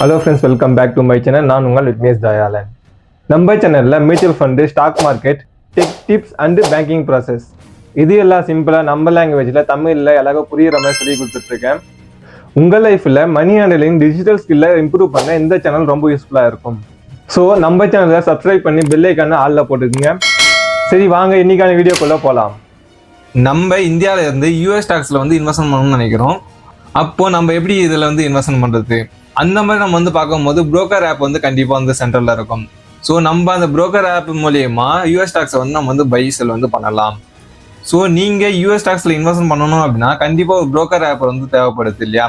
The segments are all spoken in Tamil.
Hello friends welcome back to my channel நான் உங்கள் விக்னேஷ் தயாலன் நம்ம சேனலில் mutual fund stock market tech tips and banking process இது எல்லாம் சிம்பிளாக நம்ம லாங்குவேஜில் தமிழில் எல்லாருக்கும் புரியுற மாதிரி சொல்லி கொடுத்துட்ருக்கேன். உங்கள் லைஃப்பில் மணி ஹேண்டலிங் டிஜிட்டல் ஸ்கில்லை இம்ப்ரூவ் பண்ண இந்த சேனல் ரொம்ப யூஸ்ஃபுல்லாக இருக்கும். ஸோ நம்ம சேனலை சப்ஸ்கிரைப் பண்ணி பில்லைக்கான ஆளில் போட்டுக்கோங்க. சரி வாங்க இன்னைக்கான வீடியோக்குள்ளே போகலாம் நம்ம இந்தியாவிலேருந்து யூஎஸ் ஸ்டாக்ஸில் வந்து இன்வெஸ்ட்மெண்ட் பண்ணணும்னு நினைக்கிறோம். அப்போது நம்ம எப்படி இதில் வந்து இன்வெஸ்ட்மெண்ட் பண்ணுறது அந்த மாதிரி நம்ம வந்து பார்க்கும்போது புரோக்கர் ஆப் வந்து கண்டிப்பாக வந்து சென்ட்ரலில் இருக்கும். ஸோ நம்ம அந்த புரோக்கர் ஆப் மூலியமா யூஎஸ் ஸ்டாக்ஸை வந்து நம்ம வந்து பை செல் வந்து பண்ணலாம். ஸோ நீங்கள் யூஎஸ் ஸ்டாக்ஸில் இன்வெஸ்ட்மெண்ட் பண்ணணும் அப்படின்னா கண்டிப்பாக ஒரு புரோக்கர் ஆப் வந்து தேவைப்படுது இல்லையா?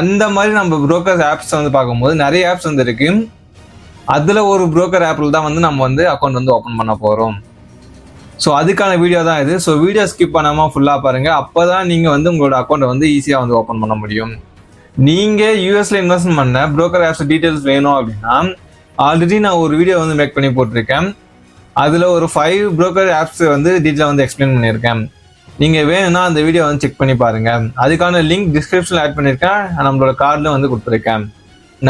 அந்த மாதிரி நம்ம புரோக்கர் ஆப்ஸ் வந்து பார்க்கும்போது நிறைய ஆப்ஸ் வந்து இருக்கு. அதில் ஒரு புரோக்கர் ஆப்பில் தான் வந்து நம்ம வந்து அக்கௌண்ட் வந்து ஓப்பன் பண்ண போகிறோம் ஸோ அதுக்கான வீடியோ தான் இது. ஸோ வீடியோ ஸ்கிப் பண்ணாமல் ஃபுல்லாக பாருங்கள் அப்போ தான் நீங்கள் வந்து உங்களோட அக்கௌண்ட்டை வந்து ஈஸியாக வந்து ஓப்பன் பண்ண முடியும். நீங்கள் யூஎஸ்ல இன்வெஸ்ட் பண்ண ப்ரோக்கர் ஆப்ஸ் டீட்டெயில்ஸ் வேணும் அப்படின்னா ஆல்ரெடி நான் ஒரு வீடியோ வந்து மேக் பண்ணி போட்டிருக்கேன். அதில் ஒரு ஃபைவ் ப்ரோக்கர் ஆப்ஸ் வந்து டீட்டெயில் வந்து எக்ஸ்பிளைன் பண்ணியிருக்கேன். நீங்கள் வேணும்னா அந்த வீடியோ வந்து செக் பண்ணி பாருங்கள் அதுக்கான லிங்க் டிஸ்கிரிப்ஷனில் ஆட் பண்ணியிருக்கேன். நம்மளோட கார்டில் வந்து கொடுத்துருக்கேன்.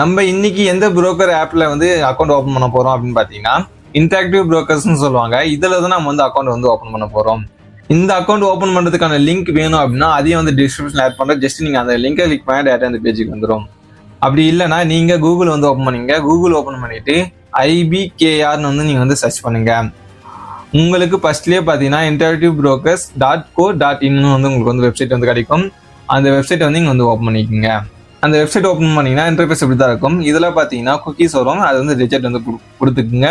நம்ம இன்னைக்கு எந்த ப்ரோக்கர் ஆப்பில் வந்து அக்கௌண்ட் ஓப்பன் பண்ண போகிறோம் அப்படின்னு பார்த்தீங்கன்னா இன்டராக்டிவ் ப்ரோக்கர்ஸ்னு சொல்லுவாங்க. இதில் தான் நம்ம வந்து அக்கௌண்ட் வந்து ஓப்பன் பண்ண போகிறோம் இந்த அக்கௌண்ட் ஓப்பன் பண்ணுறதுக்கான லிங்க் வேணும் அப்படின்னா அதையும் வந்து டிஸ்கிரிப்ஷன் ஆட் பண்ணுறேன் ஜஸ்ட் நீங்கள் அந்த லிங்கை கிளிக் பண்ணி டேட்டா அந்த பேஜுக்கு வந்துடும் அப்படி இல்லைன்னா நீங்கள் கூகுள் வந்து ஓப்பன் பண்ணீங்க. கூகுள் ஓப்பன் பண்ணிட்டு ஐபிகேஆர்னு வந்து நீங்கள் வந்து சர்ச் பண்ணுங்க. உங்களுக்கு ஃபர்ஸ்ட்லேயே பார்த்தீங்கன்னா interactive brokers dot co dot இன்னு வந்து உங்களுக்கு வந்து வெப்சைட் வந்து கிடைக்கும். அந்த வெப்சைட் வந்து நீங்கள் வந்து ஓப்பன் பண்ணிக்கோங்க. அந்த வெப்சைட் ஓப்பன் பண்ணீங்கன்னா இன்டர்ஃபேஸ் இப்படி தான் இருக்கும். இதில் பார்த்தீங்கன்னா குக்கீஸ் வரும். அது வந்து ரிஜெக்ட் வந்து கொடுத்துக்குங்க.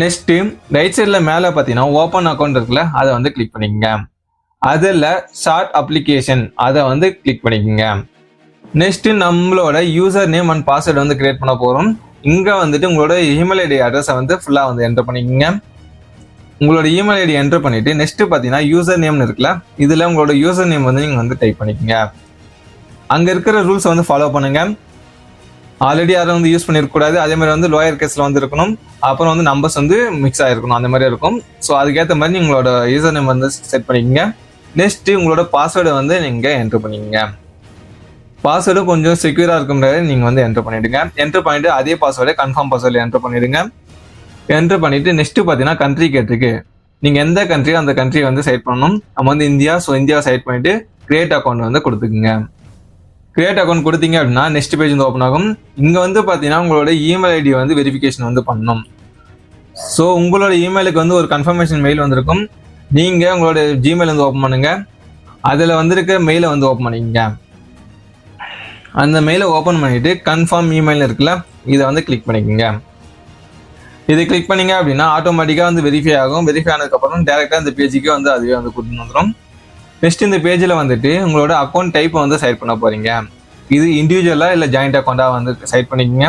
நெக்ஸ்ட்டு ரைட் சைடில் மேலே பார்த்தீங்கன்னா ஓப்பன் அக்கௌண்ட் இருக்குல்ல அதை வந்து கிளிக் பண்ணிக்கோங்க. அதில் ஷார்ட் அப்ளிகேஷன் அதை வந்து கிளிக் பண்ணிக்கோங்க. நெக்ஸ்ட்டு நம்மளோட யூசர் நேம் அண்ட் பாஸ்வேர்டு வந்து கிரியேட் பண்ண போகிறோம் இங்கே வந்துட்டு உங்களோட இமெயில் ஐடி அட்ரஸை வந்து ஃபுல்லாக வந்து என்டர் பண்ணிக்கோங்க. உங்களோட இமெயில் ஐடி என்டர் பண்ணிவிட்டு நெக்ஸ்ட்டு பார்த்தீங்கன்னா யூசர் நேம்னு இருக்குல்ல இதில் உங்களோட யூசர் நேம் வந்து நீங்கள் வந்து டைப் பண்ணிக்கோங்க. அங்கே இருக்கிற ரூல்ஸை வந்து ஃபாலோ பண்ணுங்கள் ஆல்ரெடி யாரும் வந்து யூஸ் பண்ணிருக்கக்கூடாது. அதே மாதிரி வந்து லோயர் கேஸில் வந்து இருக்கணும் அப்புறம் வந்து நம்பர்ஸ் வந்து மிக்ஸ் ஆகிருக்கணும் அந்த மாதிரி இருக்கும். ஸோ அதுக்கேற்ற மாதிரி உங்களோட யூசர் நேம் வந்து செட் பண்ணிக்கோங்க. நெக்ஸ்ட் உங்களோட பாஸ்வேர்டை வந்து நீங்கள் என்டர் பண்ணிக்கோங்க. பாஸ்வேர்டு கொஞ்சம் செக்யூராக இருக்க முடியாது நீங்கள் வந்து என்டர் பண்ணிடுங்க. என்டர் பண்ணிட்டு அதே பாஸ்வேர்டை கன்ஃபார்ம் பாஸ்வேர்டு என்டர் பண்ணிடுங்க. என்டர் பண்ணிட்டு நெக்ஸ்ட் பார்த்தீங்கன்னா கண்ட்ரி கேட்டிருக்கு. நீங்கள் எந்த கண்ட்ரியோ அந்த கண்ட்ரியை வந்து செட் பண்ணணும். நம்ம வந்து இந்தியா ஸோ இந்தியா செட் பண்ணிட்டு கிரியேட் அக்கௌண்ட் வந்து கொடுத்துக்குங்க. கிரியேட் அக்கௌண்ட் கொடுத்தீங்க அப்படின்னா நெக்ஸ்ட் பேஜ் வந்து ஓப்பன் ஆகும். இங்கே வந்து பார்த்தீங்கன்னா உங்களோட இமெயில் ஐடி வந்து வெரிஃபிகேஷன் வந்து பண்ணணும் ஸோ உங்களோட இமெயிலுக்கு வந்து ஒரு கன்ஃபர்மேஷன் மெயில் வந்திருக்கும். நீங்கள் உங்களோட ஜிமெயில் வந்து ஓப்பன் பண்ணுங்கள் அதில் வந்திருக்க மெயிலை வந்து ஓப்பன் பண்ணிக்கங்க. அந்த மெயிலை ஓப்பன் பண்ணிவிட்டு கன்ஃபார்ம் இமெயில் இருக்குல்ல இதை வந்து கிளிக் பண்ணிக்கோங்க. இது கிளிக் பண்ணீங்க அப்படின்னா ஆட்டோமேட்டிக்காக வந்து வெரிஃபை ஆகும். வெரிஃபை ஆனதுக்கப்புறம் டேரெக்டாக இந்த பேஜுக்கே வந்து அதுவே வந்து கொடுத்து வந்துடும் நெக்ஸ்ட் இந்த பேஜில் வந்துட்டு உங்களோட அக்கௌண்ட் டைப்பை வந்து சைட் பண்ண போறீங்க. இது இண்டிவிஜுவலாக இல்லை ஜாயிண்ட் அக்கௌண்ட்டாக வந்து சைட் பண்ணிக்கோங்க.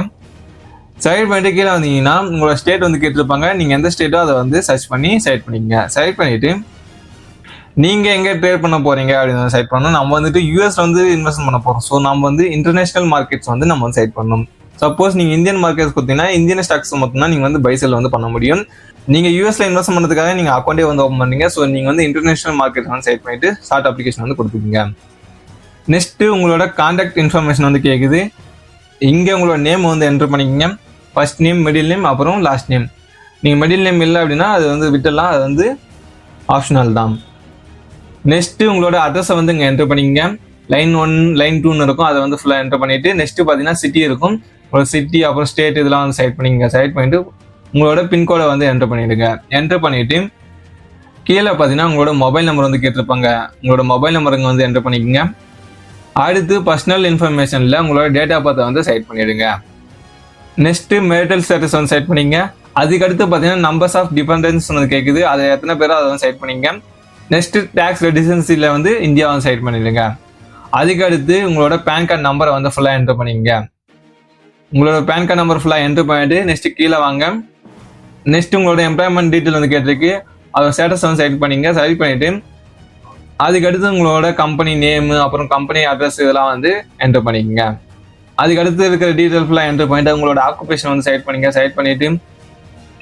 சைட் பண்ணிட்டு கீழே வந்தீங்கன்னா உங்களோட ஸ்டேட் வந்து கேட்டிருப்பாங்க. நீங்கள் எந்த ஸ்டேட்டோ அதை வந்து சர்ச் பண்ணி சைட் பண்ணிக்கங்க. செலக்ட் பண்ணிட்டு நீங்கள் எங்கே ட்ரேட் பண்ண போகிறீங்க அப்படின்னு செலக்ட் பண்ணணும். நம்ம வந்துட்டு யூஎஸ் வந்து இன்வெஸ்ட் பண்ண போகிறோம் ஸோ நம்ம வந்து இன்டர்நேஷனல் மார்க்கெட்ஸ் வந்து நம்ம வந்து சைட் பண்ணணும். சப்போஸ் நீங்கள் இந்தியன் மார்க்கெட்ஸ் கொடுத்தீங்கன்னா இந்தியன் ஸ்டாக்ஸ் மட்டும்தான் நீங்கள் வந்து பைசல் வந்து பண்ண முடியும். நீங்கள் யூஎஸ்ல இன்வெஸ்ட் பண்ணுறதுக்காக நீங்கள் அக்கௌண்ட்டே வந்து ஓப்பன் பண்ணீங்க ஸோ நீங்கள் வந்து இன்டர்நேஷனல் மார்க்கெட் வந்து செலக்ட் பண்ணிட்டு ஸ்டார்ட் அப்ளிகேஷன் வந்து கொடுத்துருக்கீங்க நெக்ஸ்ட்டு உங்களோட காண்டாக்ட் இன்ஃபர்மேஷன் வந்து கேட்குது இங்கே உங்களோட நேம் வந்து என்டர் பண்ணிக்கிங்க. ஃபர்ஸ்ட் நேம் மிடில் நேம் அப்புறம் லாஸ்ட் நேம் நீங்கள் மிடில் நேம் இல்லை அப்படின்னா அது வந்து விட்டலாம் அது வந்து ஆப்ஷனல் தான். நெக்ஸ்ட்டு உங்களோட அட்ரஸை வந்து இங்கே என்டர் பண்ணிக்கங்க. லைன் ஒன் லைன் டூன்னு இருக்கும். அதை வந்து ஃபுல்லாக என்டர் பண்ணிவிட்டு நெக்ஸ்ட்டு பார்த்தீங்கன்னா சிட்டி இருக்கும். ஒரு சிட்டி அப்புறம் ஸ்டேட் இதெல்லாம் வந்து செலக்ட் பண்ணிக்கங்க. செலக்ட் பண்ணிட்டு உங்களோட பின்கோடை வந்து என்டர் பண்ணிடுங்க. என்டர் பண்ணிட்டு கீழே பார்த்தீங்கன்னா உங்களோட மொபைல் நம்பர் வந்து கேட்டிருப்பாங்க. உங்களோட மொபைல் நம்பருங்க வந்து என்டர் பண்ணிக்கோங்க. அடுத்து பர்சனல் இன்ஃபர்மேஷனில் உங்களோட டேட்டா பார்த்தை வந்து செட் பண்ணிடுங்க. நெக்ஸ்ட்டு மேரிட்டல் ஸ்டேட்டஸ் வந்து செட் பண்ணிங்க அதுக்கடுத்து பார்த்தீங்கன்னா நம்பர்ஸ் ஆஃப் டிபெண்டன்ஸ் வந்து கேட்குது அதை எத்தனை பேரும் அதை வந்து செட் பண்ணிங்க நெக்ஸ்ட்டு டேக்ஸ் ரெடிசன்சியில் வந்து இந்தியா வந்து செட் பண்ணிடுங்க. அதுக்கடுத்து உங்களோட பேன் கார்டு நம்பரை வந்து ஃபுல்லாக என்டர் பண்ணிக்கங்க. உங்களோட பேன் கார்டு நம்பர் ஃபுல்லாக என்டர் பண்ணிட்டு நெக்ஸ்ட்டு கீழே வாங்க. நெக்ஸ்ட் உங்களோட எம்ப்ளாய்மெண்ட் டீட்டெயில் வந்து கேட்டிருக்கு. அதோட ஸ்டேட்டஸ் வந்து செலக்ட் பண்ணிங்க. செலக்ட் பண்ணிட்டு அதுக்கடுத்து உங்களோட கம்பெனி நேமு அப்புறம் கம்பெனி அட்ரஸ் இதெல்லாம் வந்து என்டர் பண்ணிக்கங்க. அதுக்கடுத்து இருக்கிற டீட்டெயில் ஃபுல்லாக என்டர் பண்ணிட்டு உங்களோட ஆக்குபேஷன் வந்து செலக்ட் பண்ணிங்க. செலக்ட் பண்ணிட்டு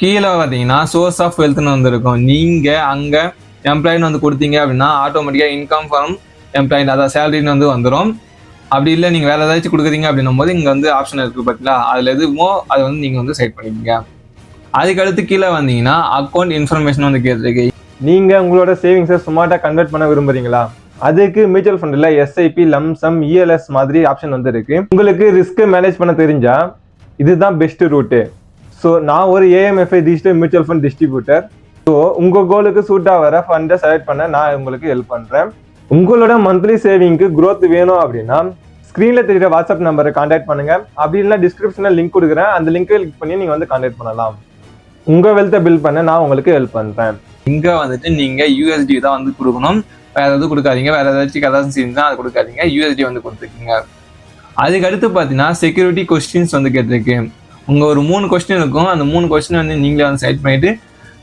கீழே பார்த்தீங்கன்னா சோர்ஸ் ஆஃப் வெல்த்னு வந்துருக்கும் நீங்கள் அங்கே எம்ப்ளாயின்னு வந்து கொடுத்தீங்க அப்படின்னா ஆட்டோமேட்டிக்காக இன்கம் ஃபார்ம் எம்ப்ளாயின் அதாவது சேலரின்னு வந்து வந்துடும் அப்படி இல்லை நீங்கள் வேறு ஏதாச்சும் கொடுக்குறீங்க அப்படின்னும் போது இங்கே வந்து ஆப்ஷன் இருக்குது பார்த்தீங்களா அதில் எதுமோ அதை வந்து நீங்கள் வந்து செட் பண்ணிக்கோங்க. அதுக்கடுத்து கீழே வந்தீங்கன்னா அக்கௌண்ட் இன்ஃபர்மேஷன் வந்து கேட்டிருக்கு. நீங்கள் உங்களோட சேவிங்ஸை ஸ்மார்ட்டா கன்வெர்ட் பண்ண விரும்புறீங்களா? அதுக்கு மியூச்சுவல் ஃபண்டில் எஸ்ஐபி லம்சம் இஎல்எஸ் மாதிரி ஆப்ஷன் வந்துருக்கு உங்களுக்கு ரிஸ்க் மேனேஜ் பண்ண தெரிஞ்சா இதுதான் பெஸ்ட் ரூட்டு ஸோ நான் ஒரு AMFI digital mutual fund distributor so உங்கள் கோலுக்கு சூட்டாக வர ஃபண்டை செலக்ட் பண்ண நான் உங்களுக்கு ஹெல்ப் பண்ணுறேன் உங்களோட மந்த்லி சேவிங்க்கு க்ரோத் வேணும் அப்படின்னா ஸ்க்ரீனில் தெரிகிற வாட்ஸ்அப் நம்பரை காண்டாக்ட் பண்ணுங்க. அப்படி இல்லைனா டிஸ்கிரிப்ஷனில் லிங்க் கொடுக்குறேன். அந்த லிங்கை கிளிக் பண்ணி நீங்கள் வந்து காண்டாக்ட் பண்ணலாம். உங்கள் வெல்த்தை பில்ட் பண்ண நான் உங்களுக்கு ஹெல்ப் பண்ணுறேன் இங்கே வந்துட்டு நீங்கள் யூஎஸ்டி தான் வந்து கொடுக்கணும். வேற எதுவும் கொடுக்காதீங்க. வேற ஏதாச்சும் கதாசம் இருந்தால் அதை கொடுக்காதீங்க. யூஎஸ்டி வந்து கொடுத்துருக்கீங்க அதுக்கடுத்து பார்த்தீங்கன்னா செக்யூரிட்டி கொஸ்டின்ஸ் வந்து கேட்டிருக்கு. உங்கள் ஒரு மூணு கொஸ்டின் இருக்கும். அந்த மூணு கொஸ்டின் வந்து நீங்களே வந்து செலக்ட் பண்ணிவிட்டு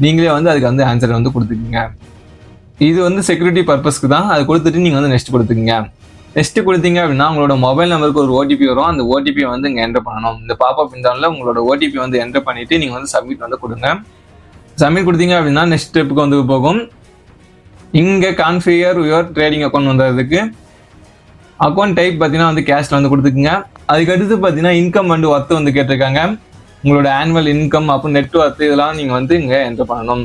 நீங்களே வந்து அதுக்கு வந்து ஆன்சர் வந்து கொடுத்துருக்கீங்க இது வந்து செக்யூரிட்டி பர்பஸ்க்கு தான். அது கொடுத்துட்டு நீங்கள் வந்து நெக்ஸ்ட் கொடுத்துக்கீங்க. நெக்ஸ்ட் கொடுத்தீங்க அப்படின்னா உங்களோட மொபைல் நம்பருக்கு ஒரு ஓடிபி வரும். அந்த ஓடிபி வந்து இங்கே என்டர் பண்ணணும். இந்த பாப்பப் இருந்தாலும் உங்களோட ஓடிபி வந்து என்டர் பண்ணிவிட்டு நீங்கள் வந்து சப்மிட் வந்து கொடுங்க. சப்மிட் கொடுத்தீங்க அப்படின்னா நெக்ஸ்ட் ஸ்டெப்புக்கு வந்து போகும். இங்கே கான்ஃபிகர் யுவர் ட்ரேடிங் அக்கௌண்ட் வந்ததுக்கு அக்கௌண்ட் டைப் பார்த்தீங்கன்னா வந்து கேஷில் வந்து கொடுத்துக்குங்க. அதுக்கடுத்து பார்த்தீங்கன்னா இன்கம் வந்து ஒர்த்து வந்து கேட்டிருக்காங்க. உங்களோட ஆனுவல் இன்கம் அப்புறம் நெட் ஒர்த்து இதெல்லாம் நீங்கள் வந்து இங்கே என்டர் பண்ணணும்.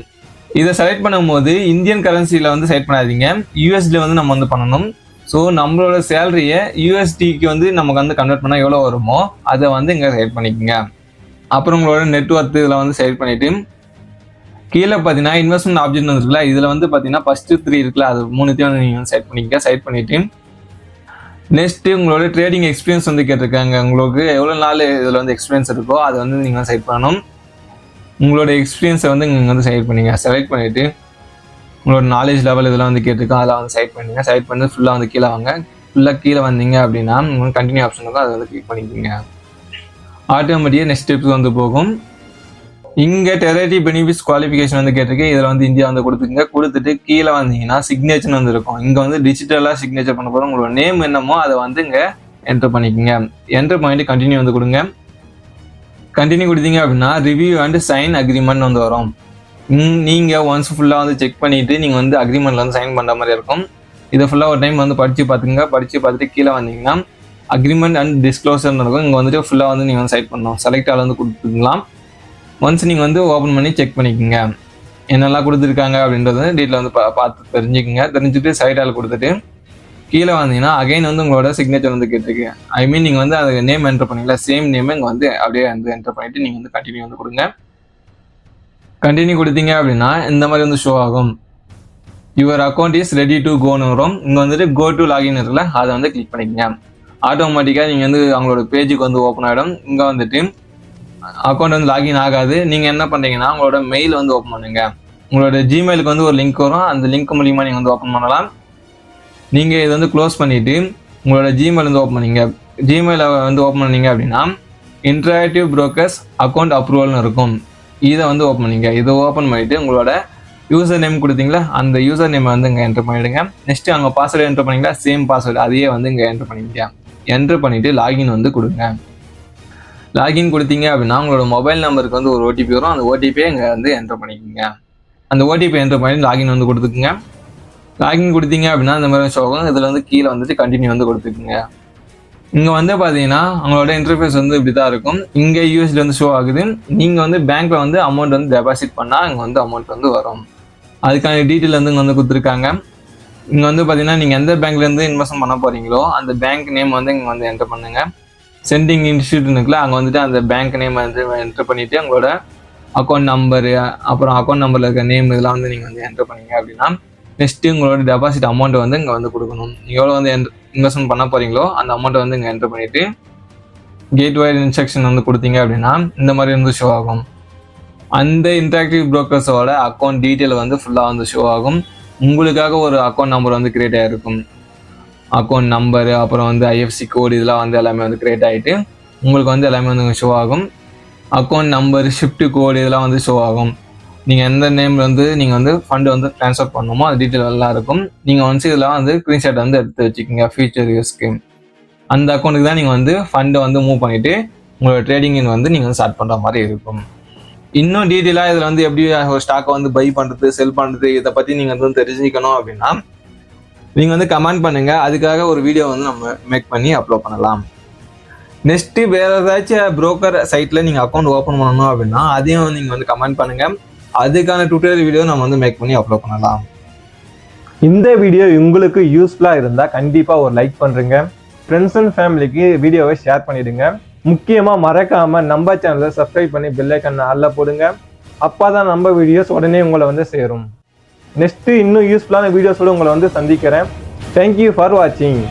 இதை செலக்ட் பண்ணும்போது இந்தியன் கரன்சியில் வந்து செலக்ட் பண்ணாதீங்க. யூஎஸ்டியில் வந்து நம்ம வந்து பண்ணணும். ஸோ நம்மளோட சேலரியை யூஎஸ்டிக்கு வந்து நமக்கு வந்து கன்வெர்ட் பண்ணால் எவ்வளோ வருமோ அதை வந்து இங்கே செலக்ட் பண்ணிக்கோங்க. அப்புறம் உங்களோட நெட் இதில் வந்து செலக்ட் பண்ணிவிட்டு கீழே பார்த்தீங்கன்னா இன்வெஸ்ட்மெண்ட் ஆப்ஜெக்ட் இருக்குல்ல இதில் வந்து பார்த்தீங்கன்னா ஃபஸ்ட்டு த்ரீ இருக்குல்ல அது மூணுத்தையும் வந்து நீங்கள் செலக்ட் பண்ணிக்கங்க செலக்ட் பண்ணிவிட்டு நெக்ஸ்ட்டு உங்களோட ட்ரேடிங் எக்ஸ்பீரியன்ஸ் வந்து கேட்டிருக்காங்க உங்களுக்கு எவ்வளோ நாள் இதில் வந்து எக்ஸ்பீரியன்ஸ் இருக்கோ அதை வந்து நீங்கள் செலக்ட் பண்ணணும். உங்களோட எக்ஸ்பீரியன்ஸை வந்து நீங்கள் வந்து செலக்ட் பண்ணிங்க செலக்ட் பண்ணிவிட்டு உங்களோட நாலேஜ் லெவல் இதெல்லாம் வந்து கேட்டிருக்கோம் அதெல்லாம் வந்து சைட் பண்ணுங்க. சைட் பண்ணி ஃபுல்லாக வந்து கீழே வாங்க. ஃபுல்லாக கீழே வந்தீங்க அப்படின்னா உங்களுக்கு கண்டினியூ ஆப்ஷன் இருக்கும் அதை வந்து கிளிக் பண்ணிக்கோங்க. ஆட்டோமேட்டிக்காக நெக்ஸ்ட் ஸ்டெப்ஸ் வந்து போகும். இங்கே டெரேட்டி பெனிஃபிட்ஸ் குவாலிஃபிகேஷன் வந்து கேட்டிருக்கு இதில் வந்து இந்தியா வந்து கொடுத்துருங்க கொடுத்துட்டு கீழே வந்தீங்கன்னா சிக்னேச்சர்னு வந்து இருக்கும். இங்கே வந்து டிஜிட்டலாக சிக்னேச்சர் பண்ண போகிறோம் உங்களோட நேம் என்னமோ அதை வந்து இங்கே என்டர் பண்ணிக்கோங்க. என்டர் பண்ணிட்டு கண்டினியூ வந்து கொடுங்க. கண்டினியூ கொடுத்தீங்க அப்படின்னா ரிவ்யூ அண்ட் சைன் அக்ரிமெண்ட் வந்து வரும். ம், நீங்க ஒன்ஸ் ஃபுல்லாக வந்து செக் பண்ணிட்டு நீங்க வந்து அக்ரிமெண்ட்ல வந்து சைன் பண்ற மாதிரி இருக்கும். இதை ஃபுல்லாக ஒரு டைம் வந்து படிச்சு பார்த்துங்க படிச்சு பார்த்துட்டு கீழே வந்தீங்கன்னா அக்ரிமெண்ட் அண்ட் டிஸ்க்ளோசர் இருக்கும் இங்கே வந்துட்டு ஃபுல்லாக வந்து நீங்கள் வந்து சைட் பண்ணணும் செலக்ட் ஆள் வந்து கொடுத்துக்கலாம். ஒன்ஸ் நீங்கள் வந்து ஓப்பன் பண்ணி செக் பண்ணிக்கோங்க. என்னெல்லாம் கொடுத்துருக்காங்க அப்படின்றத டீட்டில் வந்து பா பார்த்து தெரிஞ்சுக்கோங்க. தெரிஞ்சுட்டு சைட் ஆள் கொடுத்துட்டு கீழே வந்தீங்கன்னா அகைன் வந்து உங்களோட சிக்னேச்சர் வந்து கேட்டிருக்கு. ஐ மீன் நீங்கள் வந்து அது நேம் என்டர் பண்ணீங்களா சேம் நேம் இங்கே வந்து அப்படியே வந்து என்டர் பண்ணிட்டு நீங்கள் வந்து கண்டினியூ வந்து கொடுங்க. கண்டினியூ கொடுத்தீங்க அப்படின்னா இந்த மாதிரி வந்து ஷோ ஆகும். Your account is ready to கோன்னு வரும். இங்கே வந்துட்டு கோ டு லாகின் இருக்குல்ல அதை வந்து கிளிக் பண்ணிக்கங்க. ஆட்டோமேட்டிக்காக நீங்கள் வந்து அவங்களோட பேஜுக்கு வந்து ஓப்பன் ஆகிடும் இங்கே வந்துட்டு அக்கௌண்ட் வந்து லாகின் ஆகாது. நீங்கள் என்ன பண்ணுறீங்கன்னா உங்களோட மெயில் வந்து ஓப்பன் பண்ணுங்க. உங்களோட ஜிமெயிலுக்கு வந்து ஒரு லிங்க் வரும். அந்த லிங்க் மூலியமாக நீங்கள் வந்து ஓப்பன் பண்ணலாம். நீங்கள் இதை வந்து க்ளோஸ் பண்ணிவிட்டு உங்களோட ஜிமெயில் வந்து ஓப்பன் பண்ணீங்க. ஜிமெயிலை வந்து ஓப்பன் பண்ணீங்க அப்படின்னா இன்டராக்டிவ் ப்ரோக்கர்ஸ் அக்கௌண்ட் அப்ரூவல்னு இருக்கும். இதை வந்து ஓப்பன் பண்ணிங்க. இதை ஓப்பன் பண்ணிவிட்டு உங்களோட யூசர் நேம் கொடுத்தீங்களா? அந்த யூசர் நேம் வந்து இங்கே என்டர் பண்ணிவிடுங்க நெக்ஸ்ட் அங்கே பாஸ்வேர்டு என்டர் பண்ணிங்களா? சேம் பாஸ்வேர்டு அதையே வந்து இங்கே என்டர் பண்ணிங்க. என்டர் பண்ணிவிட்டு லாகின் வந்து கொடுங்க. லாகின் கொடுத்தீங்க அப்படின்னா உங்களோட மொபைல் நம்பருக்கு வந்து ஒரு ஓடிபி வரும். அந்த ஓடிபியை இங்கே வந்து என்டர் பண்ணிக்கோங்க. அந்த ஓடிபி என்டர் பண்ணி லாகின் வந்து கொடுத்துக்குங்க. லாகின் கொடுத்தீங்க அப்படின்னா இந்த மாதிரி ஷோ ஆகும். இதில் வந்து கீழே வந்துட்டு கண்டினியூ வந்து கொடுத்துக்குங்க. இங்கே வந்து பார்த்தீங்கன்னா அவங்களோட இன்டர்ஃபேஸ் வந்து இப்படி தான் இருக்கும். இங்கே யூஎஸ்டி வந்து ஷோ ஆகுது. நீங்கள் வந்து பேங்க்கில் வந்து அமௌண்ட் வந்து டெபாசிட் பண்ணால் இங்கே வந்து அமௌண்ட் வந்து வரும். அதுக்கான டீட்டெயில் வந்து இங்கே வந்து கொடுத்துருக்காங்க. இங்கே வந்து பார்த்தீங்கன்னா நீங்கள் எந்த பேங்க்லேருந்து இன்வெஸ்ட் பண்ண போகிறீங்களோ அந்த பேங்க் நேம் வந்து இங்கே வந்து என்டர் பண்ணுங்கள் சென்டிங் இன்ஸ்டியூட் இருக்குல்ல அங்கே வந்துட்டு அந்த பேங்க் நேம் வந்து என்டர் பண்ணிவிட்டு உங்களோட அக்கௌண்ட் நம்பரு அப்புறம் அக்கௌண்ட் நம்பரில் இருக்க நேம் இதெல்லாம் வந்து நீங்கள் வந்து என்டர் பண்ணீங்க அப்படின்னா நெக்ஸ்ட்டு உங்களோட டெபாசிட் அமௌண்ட் வந்து இங்கே வந்து கொடுக்கணும். நீங்கள் எவ்வளோ வந்து இன்வெஸ்ட்மெண்ட் பண்ண போகிறீங்களோ அந்த அமௌண்ட்டை வந்து இங்கே என்டர் பண்ணிவிட்டு கேட் வயர் இன்ஸ்ட்ரக்ஷன் வந்து கொடுத்தீங்க அப்படின்னா இந்த மாதிரி வந்து ஷோ ஆகும். அந்த இன்டராக்டிவ் ப்ரோக்கர்ஸோட அக்கௌண்ட் டீட்டெயில் வந்து ஃபுல்லாக வந்து ஷோ ஆகும். உங்களுக்காக ஒரு அக்கௌண்ட் நம்பர் வந்து கிரியேட் ஆகிருக்கும் அக்கௌண்ட் நம்பரு அப்புறம் வந்து ஐஎஃப்சி கோடு இதெல்லாம் வந்து எல்லாமே வந்து கிரியேட் ஆகிட்டு உங்களுக்கு வந்து எல்லாமே வந்து ஷோ ஆகும். அக்கௌண்ட் நம்பர் ஷிஃப்ட் கோடு இதெல்லாம் வந்து ஷோ ஆகும். நீங்கள் எந்த நேம் வந்து நீங்கள் வந்து ஃபண்டு வந்து ட்ரான்ஸ்ஃபர் பண்ணணுமோ அது டீட்டெயில் எல்லாம் இருக்கும். நீங்கள் வந்து இதெல்லாம் வந்து ஸ்க்ரீன்ஷாட் வந்து எடுத்து வச்சுக்கோங்க ஃபியூச்சர் யூஸ்க்கு அந்த அக்கௌண்ட்டுக்கு தான் நீங்கள் வந்து ஃபண்டை வந்து மூவ் பண்ணிவிட்டு உங்களோட ட்ரேடிங் வந்து நீங்கள் வந்து ஸ்டார்ட் பண்ணுற மாதிரி இருக்கும். இன்னும் டீட்டெயிலாக இதில் வந்து எப்படி ஒரு ஸ்டாக்கை வந்து பை பண்ணுறது செல் பண்ணுறது இதை பற்றி நீங்கள் வந்து தெரிஞ்சுக்கணும் அப்படின்னா நீங்கள் வந்து கமெண்ட் பண்ணுங்கள் அதுக்காக ஒரு வீடியோ வந்து நம்ம மேக் பண்ணி அப்லோட் பண்ணலாம். நெக்ஸ்ட்டு வேறு ஏதாச்சும் புரோக்கர் சைட்டில் நீங்கள் அக்கௌண்ட் ஓப்பன் பண்ணணும் அப்படின்னா அதையும் நீங்கள் வந்து கமெண்ட் பண்ணுங்கள் அதுக்கான டியூட்டோரியல் வீடியோ நம்ம வந்து மேக் பண்ணி அப்லோட் பண்ணலாம். இந்த வீடியோ உங்களுக்கு யூஸ்ஃபுல்லாக இருந்தால் கண்டிப்பாக ஒரு லைக் பண்ணுறேங்க ஃப்ரெண்ட்ஸ் அண்ட் ஃபேமிலிக்கு வீடியோவை ஷேர் பண்ணிவிடுங்க முக்கியமாக மறக்காமல் நம்ம சேனலை சப்ஸ்கிரைப் பண்ணி பெல்லைக்கன் அல்ல போடுங்க. அப்போ தான் நம்ம வீடியோஸ் உடனே உங்களை வந்து சேரும். நெக்ஸ்ட்டு இன்னும் யூஸ்ஃபுல்லான வீடியோஸோடு உங்களை வந்து சந்திக்கிறேன். தேங்க்யூ ஃபார் வாட்சிங்